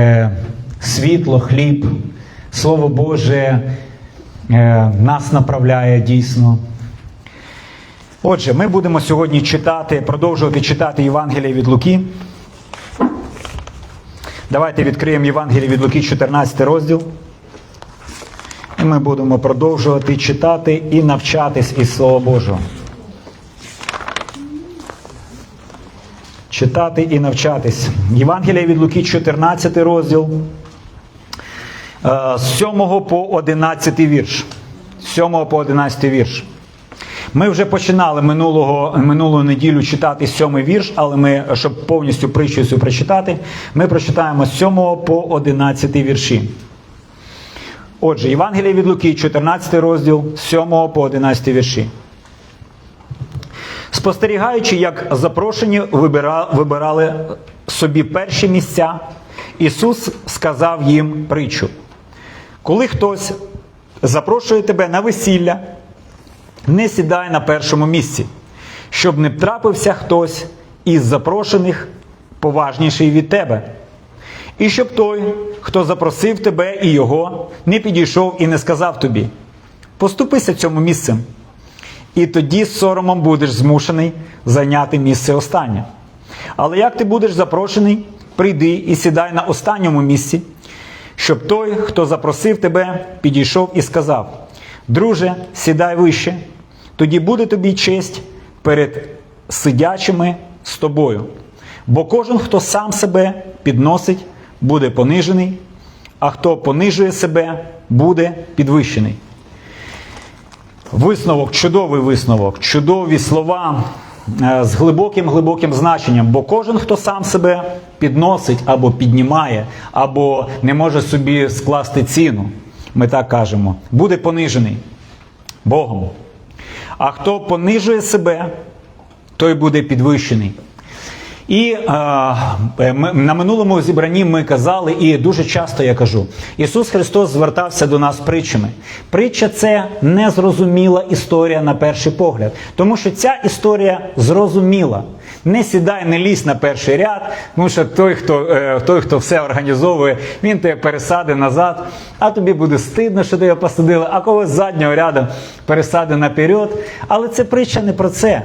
Е, світло, хліб, Слово Боже е, нас направляє дійсно. Отже, ми будемо сьогодні читати, продовжувати читати Євангеліє від Луки. Давайте відкриємо Євангеліє від Луки, 14 розділ. І ми будемо продовжувати читати і навчатись із Слова Божого. Читати і навчатись. Євангелія від Луки, 14 розділ. е, З 7 по 11 вірш. З 7 по 11 вірш. Ми вже починали минулого, минулу неділю читати сьомий вірш, але ми, щоб повністю притчу цю прочитати, ми прочитаємо з 7 по 11 вірші. Отже, Євангелія від Луки, 14 розділ, з 7 по 11 вірші. Спостерігаючи, як запрошені вибирали собі перші місця, Ісус сказав їм притчу. Коли хтось запрошує тебе на весілля, не сідай на першому місці, щоб не трапився хтось із запрошених поважніший від тебе. І щоб той, хто запросив тебе і його, не підійшов і не сказав тобі: поступися цьому місцем. І тоді з соромом будеш змушений зайняти місце останнє. Але як ти будеш запрошений, прийди і сідай на останньому місці, щоб той, хто запросив тебе, підійшов і сказав: Друже, сідай вище, тоді буде тобі честь перед сидячими з тобою. Бо кожен, хто сам себе підносить, буде понижений, а хто понижує себе, буде підвищений. Висновок, чудовий висновок, чудові слова е, з глибоким глибоким значенням. Бо кожен, хто сам себе підносить або піднімає, або не може собі скласти ціну, ми так кажемо, буде понижений Богом. А хто понижує себе, той буде підвищений. І е, ми, на минулому зібранні ми казали, і дуже часто я кажу: Ісус Христос звертався до нас притчами. Притча це незрозуміла історія на перший погляд, тому що ця історія зрозуміла. Не сідай, не лізь на перший ряд, тому що той, хто е, той, хто все організовує, він тебе пересадить назад, а тобі буде стидно, що тебе посадили, а когось заднього ряду пересадить наперед. Але це притча не про це.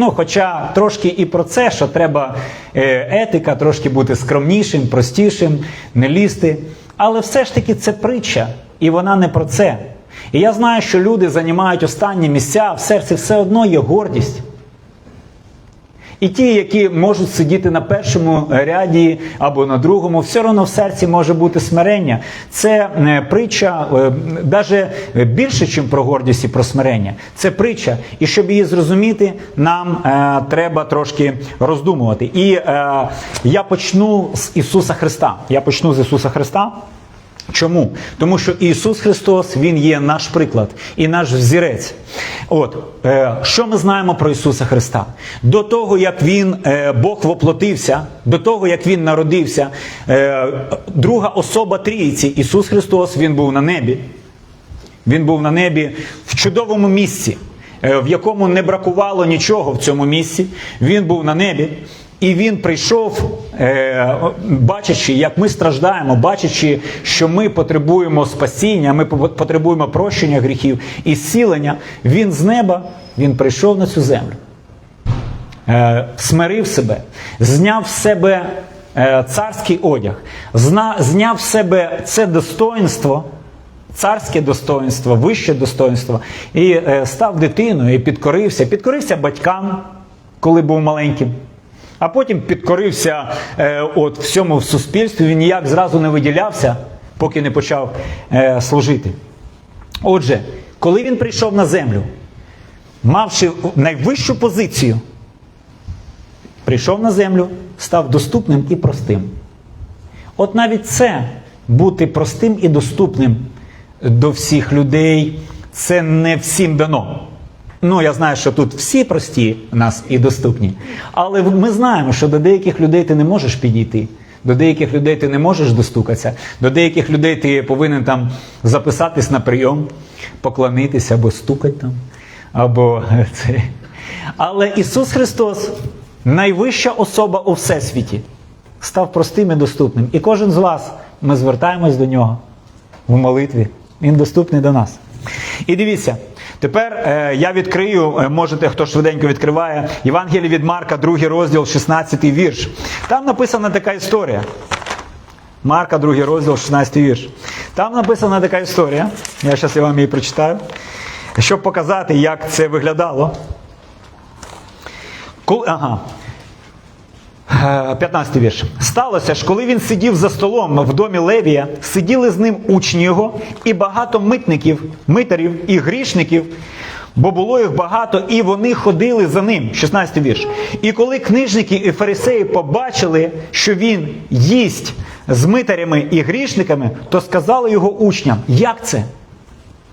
Ну, хоча трошки і про це, що треба е, етика, трошки бути скромнішим, простішим, не лізти. Але все ж таки це притча, і вона не про це. І я знаю, що люди займають останні місця, а в серці все одно є гордість. І ті, які можуть сидіти на першому ряді або на другому, все одно в серці може бути смирення. Це е, притча навіть більше, ніж про гордість і про смирення. Це притча. І щоб її зрозуміти, нам е, треба трошки роздумувати. І е, я почну з Ісуса Христа. Я почну з Ісуса Христа. Чому? Тому що Ісус Христос Він є наш приклад і наш взірець. От е, що ми знаємо про Ісуса Христа? До того, як Він е, Бог воплотився, до того, як Він народився, е, друга особа Трійці, Ісус Христос, Він був на небі. Він був на небі в чудовому місці, е, в якому не бракувало нічого в цьому місці. Він був на небі. І він прийшов, е, бачачи, як ми страждаємо, бачачи, що ми потребуємо спасіння, ми потребуємо прощення гріхів і зцілення, він з неба він прийшов на цю землю, е, смирив себе, зняв з себе е, царський одяг, зняв з себе це достоинство, царське достоинство, вище достоинство, і став дитиною, і підкорився, підкорився батькам, коли був маленьким. А потім підкорився е, от всьому в суспільстві, він ніяк зразу не виділявся, поки не почав е, служити. Отже, коли він прийшов на землю, мавши найвищу позицію, прийшов на землю, став доступним і простим. От навіть це бути простим і доступним до всіх людей, це не всім дано. Ну, я знаю, що тут всі прості нас і доступні. Але ми знаємо, що до деяких людей ти не можеш підійти, до деяких людей ти не можеш достукатися, до деяких людей ти повинен там записатись на прийом, поклонитися або стукати там, або це. Але Ісус Христос найвища особа у всесвіті. став простим і доступним. І кожен з вас ми звертаємось до нього в молитві. Він доступний до нас. І дивіться, тепер е, я відкрию, е, можете, хто швиденько відкриває, Євангеліє від Марка, 2 розділ, 16 вірш. Там написана така історія. Марка, 2 розділ, 16 вірш. Там написана така історія. Я зараз я вам її прочитаю, щоб показати, як це виглядало. Ага. Е, 15 вірш. Сталося ж, коли він сидів за столом в домі Левія, сиділи з ним учні його і багато митників, митарів і грішників, бо було їх багато, і вони ходили за ним. 16 вірш. І коли книжники і фарисеї побачили, що він їсть з митарями і грішниками, то сказали його учням: як це?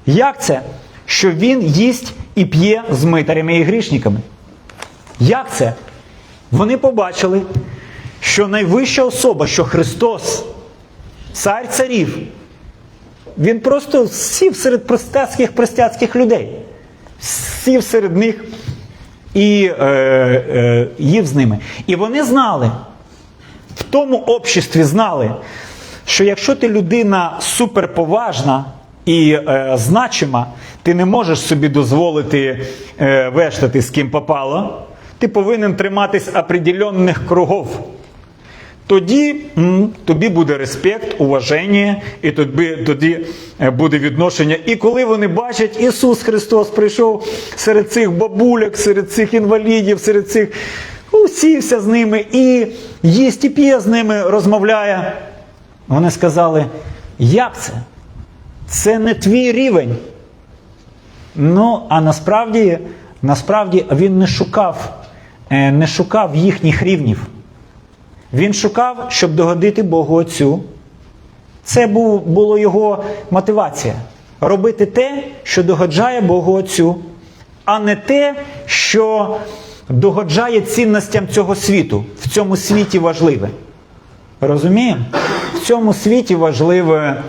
Як це, що він їсть і п'є з митарями і грішниками? Як це? Вони побачили, що найвища особа, що Христос, цар царів, він просто сів серед простецьких простяцьких людей, сів серед них і е, е, їв з ними. І вони знали, в тому обществі знали, що якщо ти людина суперповажна і е, значима, ти не можеш собі дозволити е, вештати з ким попало, ти повинен триматись определенних кругов. Тоді м, тобі буде респект, уваження, і тобі, тоді е, буде відношення. І коли вони бачать, Ісус Христос прийшов серед цих бабуляк, серед цих інвалідів, серед цих усівся з ними і їсть і п'є з ними, розмовляє. Вони сказали, як це? Це не твій рівень. Ну, а насправді, насправді він не шукав, не шукав їхніх рівнів. Він шукав, щоб догодити Богу Отцю. Це була його мотивація. Робити те, що догоджає Богу Отцю, а не те, що догоджає цінностям цього світу. В цьому світі важливе. Розуміємо? В цьому світі важливе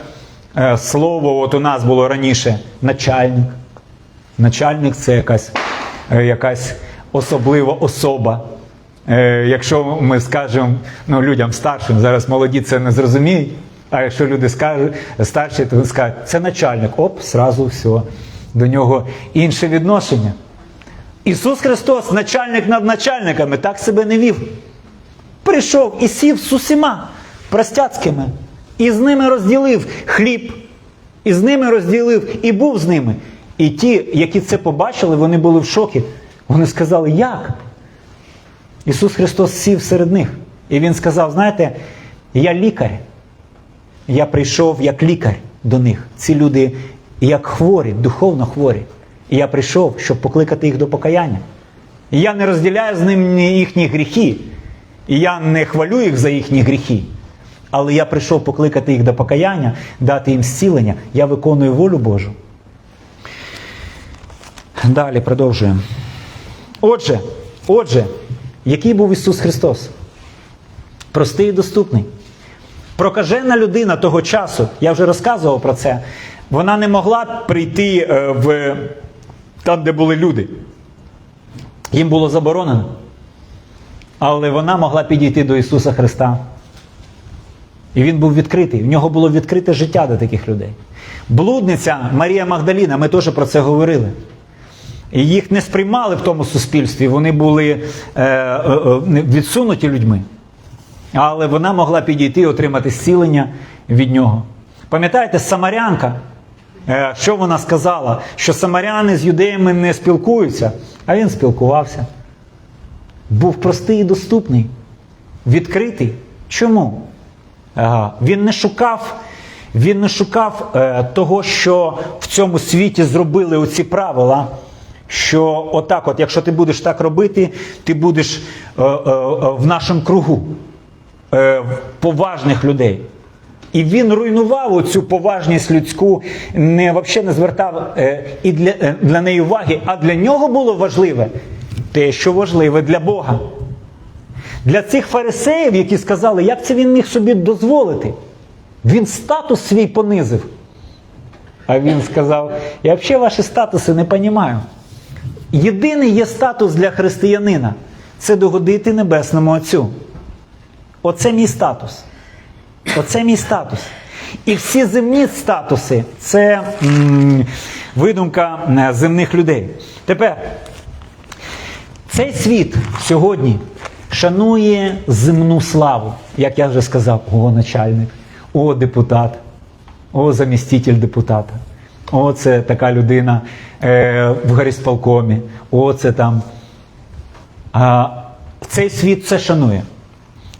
е, слово, от у нас було раніше начальник. Начальник це якась, е, якась особлива особа. Е, Якщо ми скажемо ну, людям старшим, зараз молоді це не зрозуміють, а якщо люди скажуть старші, то скажуть, це начальник, оп, сразу все. До нього інше відношення. Ісус Христос, начальник над начальниками, так себе не вів. Прийшов і сів з усіма простяцькими, і з ними розділив хліб, і з ними розділив, і був з ними. І ті, які це побачили, вони були в шокі. Вони сказали, як? Ісус Христос сів серед них. І Він сказав: знаєте, я лікар. Я прийшов як лікар до них. Ці люди як хворі, духовно хворі. І я прийшов, щоб покликати їх до покаяння. І я не розділяю з ними їхні гріхи. І я не хвалю їх за їхні гріхи. Але я прийшов покликати їх до покаяння, дати їм зцілення. Я виконую волю Божу. Далі продовжуємо. Отже, отже, який був Ісус Христос? Простий і доступний. Прокажена людина того часу, я вже розказував про це, вона не могла прийти е, в там, де були люди. Їм було заборонено. Але вона могла підійти до Ісуса Христа. І він був відкритий. В нього було відкрите життя до таких людей. Блудниця Марія Магдаліна, ми теж про це говорили. І їх не сприймали в тому суспільстві, вони були е, е, відсунуті людьми. Але вона могла підійти і отримати зцілення від нього. Пам'ятаєте, Самарянка, е, що вона сказала? Що самаряни з юдеями не спілкуються, а він спілкувався. Був простий і доступний, відкритий. Чому? Ага. Він не шукав, він не шукав е, того, що в цьому світі зробили оці правила. Що отак, от, якщо ти будеш так робити, ти будеш е, е, е, в нашому кругу е, поважних людей. І він руйнував оцю поважність людську, не взагалі не звертав е, і для, е, для неї уваги, а для нього було важливе те, що важливе для Бога. Для цих фарисеїв, які сказали, як це він міг собі дозволити, він статус свій понизив. А він сказав: я взагалі ваші статуси не розумію. Єдиний є статус для християнина це догодити Небесному Отцю. Оце мій статус. Оце мій статус. І всі земні статуси це м, видумка е, земних людей. Тепер цей світ сьогодні шанує земну славу, як я вже сказав, о начальник, о депутат, о заміститель депутата, о, це така людина е, в горісполкомі, о, це там. А, цей світ це шанує.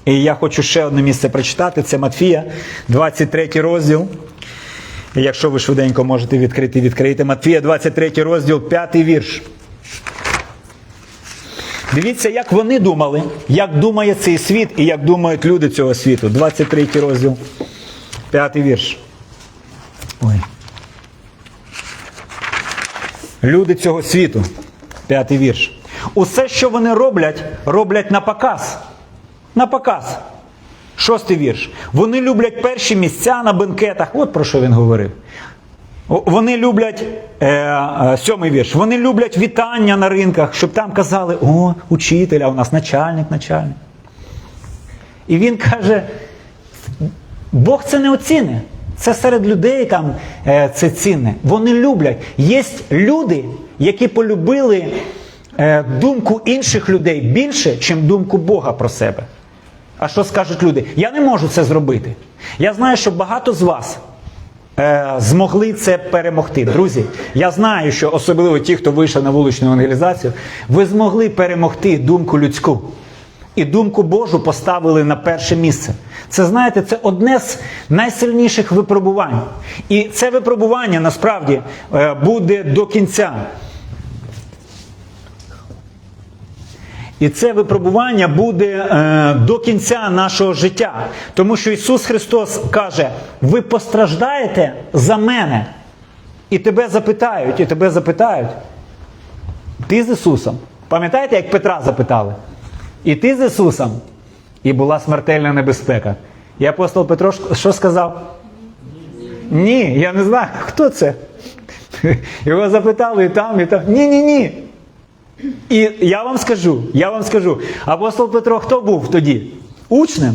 І я хочу ще одне місце прочитати. Це Матфія, 23 розділ. Якщо ви швиденько можете відкрити, відкрийте. Матфія, 23 розділ, 5 вірш. Дивіться, як вони думали, як думає цей світ і як думають люди цього світу. 23 розділ, 5 вірш. Ой. Люди цього світу. П'ятий вірш. Усе, що вони роблять, роблять на показ. На показ. Шостий вірш. Вони люблять перші місця на бенкетах. От про що він говорив. Вони люблять е, е, сьомий вірш. Вони люблять вітання на ринках, щоб там казали: о, учитель, а у нас начальник, начальник. І він каже: Бог це не оціне. Це серед людей там е, це цінне. Вони люблять. Є люди, які полюбили е, думку інших людей більше, ніж думку Бога про себе. А що скажуть люди? Я не можу це зробити. Я знаю, що багато з вас е, змогли це перемогти. Друзі, я знаю, що особливо ті, хто вийшов на вуличну евангелізацію, ви змогли перемогти думку людську. І думку Божу поставили на перше місце. Це знаєте, це одне з найсильніших випробувань. І це випробування насправді е, буде до кінця. І це випробування буде е, до кінця нашого життя. Тому що Ісус Христос каже: ви постраждаєте за мене. І тебе запитають, і тебе запитають. Ти з Ісусом. Пам'ятаєте, як Петра запитали? І ти з Ісусом? І була смертельна небезпека. І апостол Петро що сказав? Ні, я не знаю, хто це. Його запитали і там, і там. Ні, ні, ні. І я вам скажу, я вам скажу, апостол Петро хто був тоді? Учнем.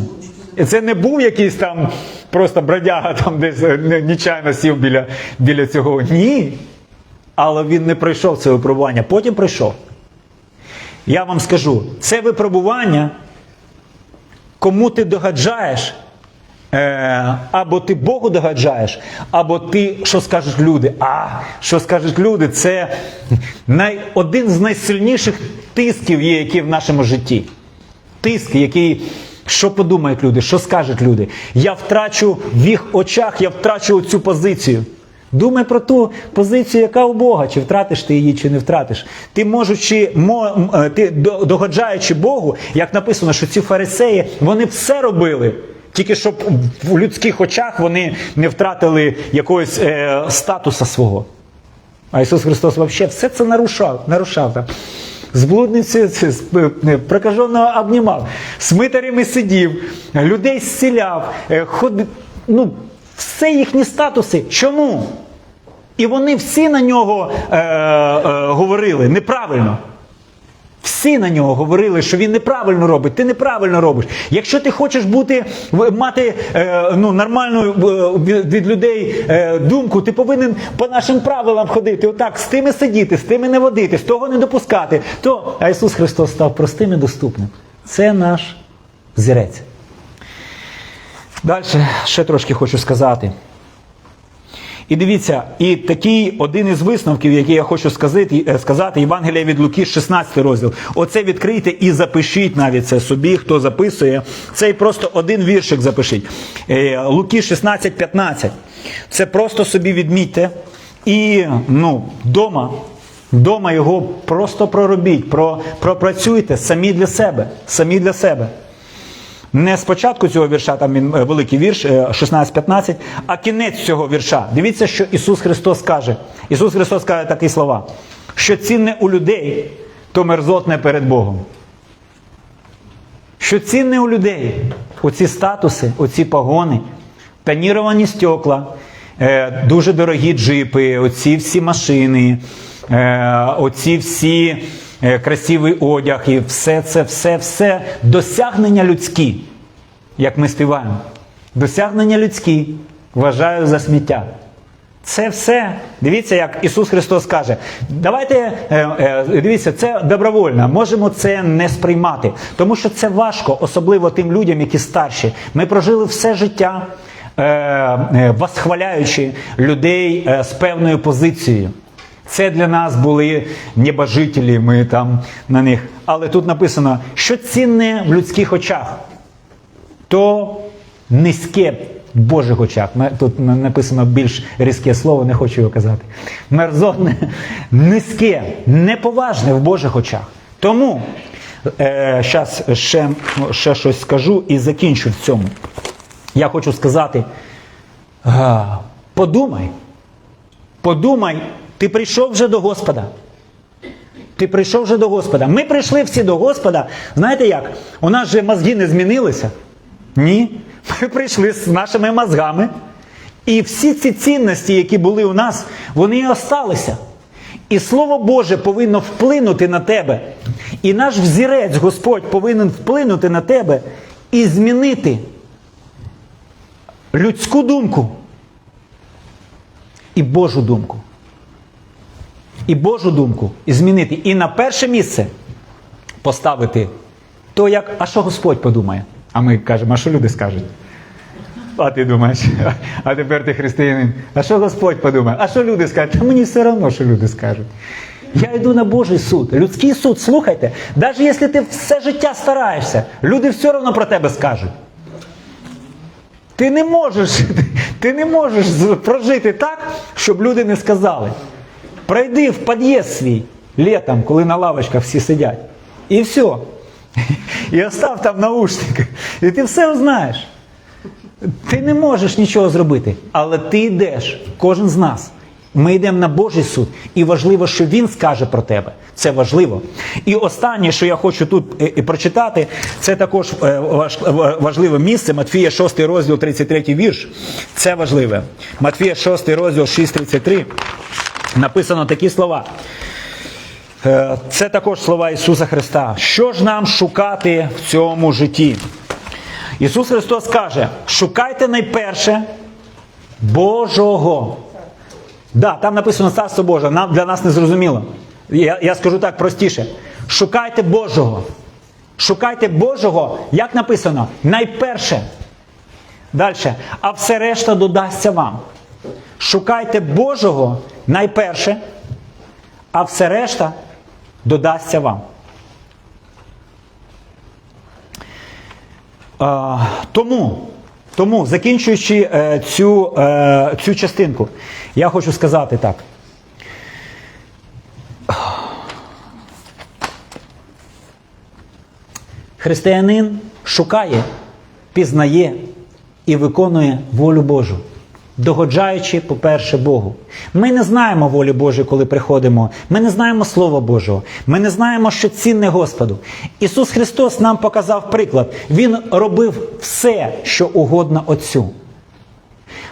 Це не був якийсь там просто бродяга, там десь нечайно сів біля, біля цього. Ні. Але він не пройшов це випробування, потім пройшов. Я вам скажу, це випробування, кому ти догаджаєш, е, або ти Богу догаджаєш, або ти, що скажуть люди. А що скажуть люди, це най, один з найсильніших тисків є, які в нашому житті. Тиск, який. Що подумають люди, що скажуть люди? Я втрачу в їх очах, я втрачу цю позицію. Думай про ту позицію, яка у Бога, чи втратиш ти її, чи не втратиш. Ти можучи, мо, е, ти догоджаючи Богу, як написано, що ці фарисеї вони все робили, тільки щоб в людських очах вони не втратили якогось е, статуса свого. А Ісус Христос взагалі все це нарушав. нарушав там. З блудниці прокаженого обнімав, з митарями сидів, людей зціляв, е, ход... ну, все їхні статуси. Чому? І вони всі на нього е, е, говорили неправильно. Всі на нього говорили, що він неправильно робить, ти неправильно робиш. Якщо ти хочеш бути, мати е, ну, нормальну е, від людей е, думку, ти повинен по нашим правилам ходити. Отак, з тими сидіти, з тими не водити, з того не допускати. То а Ісус Христос став простим і доступним. Це наш зірець. Далі ще трошки хочу сказати. І дивіться, і такий один із висновків, який я хочу сказати, сказати Євангелія від Луки, 16 розділ. Оце відкрийте і запишіть навіть це собі, хто записує. Цей просто один віршик запишіть. Луки 16, 15. Це просто собі відмітьте. І ну, вдома, вдома його просто проробіть, про, пропрацюйте самі для себе. Самі для себе. Не спочатку цього вірша, там він е, великий вірш, 16-15, а кінець цього вірша. Дивіться, що Ісус Христос каже. Ісус Христос каже такі слова: що цінне у людей, то мерзотне перед Богом. Що цінне у людей, оці статуси, оці погони, тоніровані стекла, е, дуже дорогі джипи, оці всі машини, е, оці всі. Красивий одяг і все це, все, все досягнення людські. як ми співаємо. Досягнення людські вважаю за сміття. Це все. Дивіться, як Ісус Христос каже. Давайте е, е, дивіться, це добровольно. Можемо це не сприймати, тому що це важко, особливо тим людям, які старші. Ми прожили все життя, е, е, восхваляючи людей е, з певною позицією. Це для нас були небожителі, ми там на них. Але тут написано, що цінне в людських очах, то низьке в Божих очах. Тут написано більш різке слово, не хочу його казати. Мерзотне, низьке, неповажне в Божих очах. Тому е, зараз ще, ще щось скажу і закінчу в цьому. Я хочу сказати: подумай, подумай, ти прийшов вже до Господа. Ти прийшов вже до Господа. Ми прийшли всі до Господа. Знаєте як? У нас же мозги не змінилися. Ні. Ми прийшли з нашими мозгами. І всі ці цінності, які були у нас, вони і осталися. І Слово Боже повинно вплинути на тебе. І наш взірець Господь повинен вплинути на тебе і змінити людську думку і Божу думку і Божу думку і змінити. І на перше місце поставити то, як, а що Господь подумає? А ми кажемо, а що люди скажуть? А ти думаєш, а тепер ти християнин. А що Господь подумає? А що люди скажуть? Та мені все одно, що люди скажуть. Я йду на Божий суд, людський суд, слухайте, навіть якщо ти все життя стараєшся, люди все одно про тебе скажуть. Ти не можеш, ти не можеш прожити так, щоб люди не сказали. Пройди в під'їзд свій літом, коли на лавочках всі сидять. І все. І остав там наушник. І ти все узнаєш. Ти не можеш нічого зробити, але ти йдеш, кожен з нас. Ми йдемо на Божий суд, і важливо, що він скаже про тебе. Це важливо. І останнє, що я хочу тут е, е, прочитати, це також е, важ- ва- важливе місце. Матфія 6 розділ, 33 вірш. Це важливе. Матфія 6 розділ 6.33. Написано такі слова. Е, Це також слова Ісуса Христа. Що ж нам шукати в цьому житті? Ісус Христос каже: шукайте найперше Божого. Да, там написано Царство Боже, нам для нас не зрозуміло. Я, я скажу так простіше. Шукайте Божого. Шукайте Божого, як написано, найперше. Далі. А все решта додасться вам. Шукайте Божого найперше, а все решта додасться вам. Тому, тому, закінчуючи е, цю, е, цю частинку, я хочу сказати так. Християнин шукає, пізнає і виконує волю Божу, догоджаючи, по-перше, Богу. Ми не знаємо волі Божої, коли приходимо. Ми не знаємо Слова Божого. Ми не знаємо, що цінне Господу. Ісус Христос нам показав приклад. Він робив все, що угодно Отцю.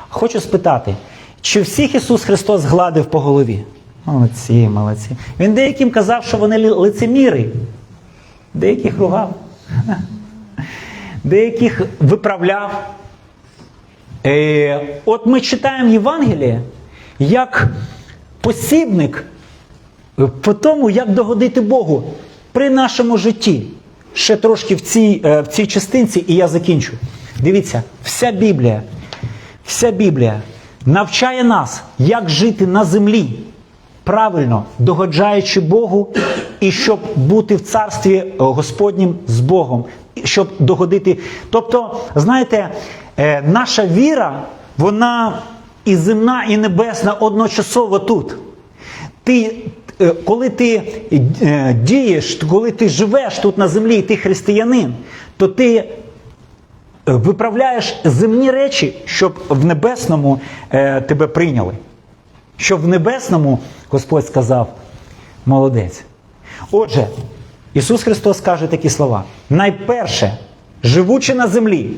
Хочу спитати, чи всіх Ісус Христос гладив по голові? Молодці, молодці. Він деяким казав, що вони лицеміри, деяких ругав, деяких виправляв. Е, от ми читаємо Євангеліє як посібник е, по тому, як догодити Богу при нашому житті. Ще трошки в цій, е, в цій частинці, і я закінчу. Дивіться, вся Біблія, вся Біблія навчає нас, як жити на землі, правильно догоджаючи Богу, і щоб бути в царстві е, Господнім з Богом, щоб догодити. Тобто, знаєте, наша віра, вона і земна, і небесна одночасово тут. Ти, е, коли ти е, дієш, коли ти живеш тут на землі, і ти християнин, то ти е, виправляєш земні речі, щоб в небесному е, тебе прийняли. Щоб в небесному Господь сказав молодець. Отже, Ісус Христос каже такі слова: найперше, живучи на землі,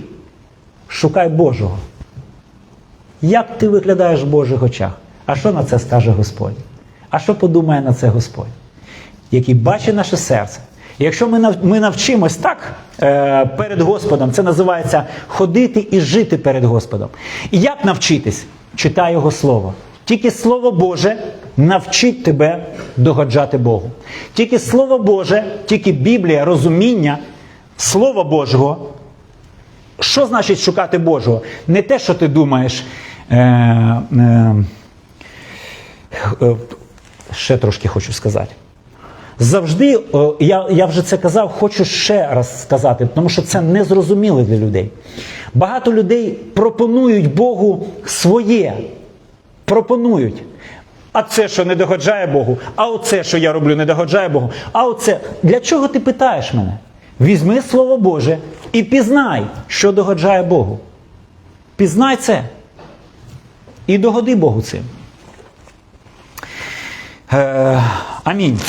шукай Божого. Як ти виглядаєш в Божих очах? А що на це скаже Господь? А що подумає на це Господь? Який бачить наше серце, Якщо ми ми навчимось так е, перед Господом, це називається ходити і жити перед Господом. І як навчитись? Читай Його Слово. Тільки Слово Боже навчить тебе догоджати Богу. Тільки Слово Боже, тільки Біблія, розуміння Слова Божого. Що значить шукати Божого? Не те, що ти думаєш. Е, е, е, ще трошки хочу сказати. Завжди, я, я вже це казав, хочу ще раз сказати, тому що це незрозуміло для людей. Багато людей пропонують Богу своє. Пропонують. А це, що не догоджає Богу, а оце, що я роблю, не догоджає Богу. А оце. Для чого ти питаєш мене? Візьми Слово Боже і пізнай, що догоджає Богу. Пізнай це. І догоди Богу цим. Е, амінь.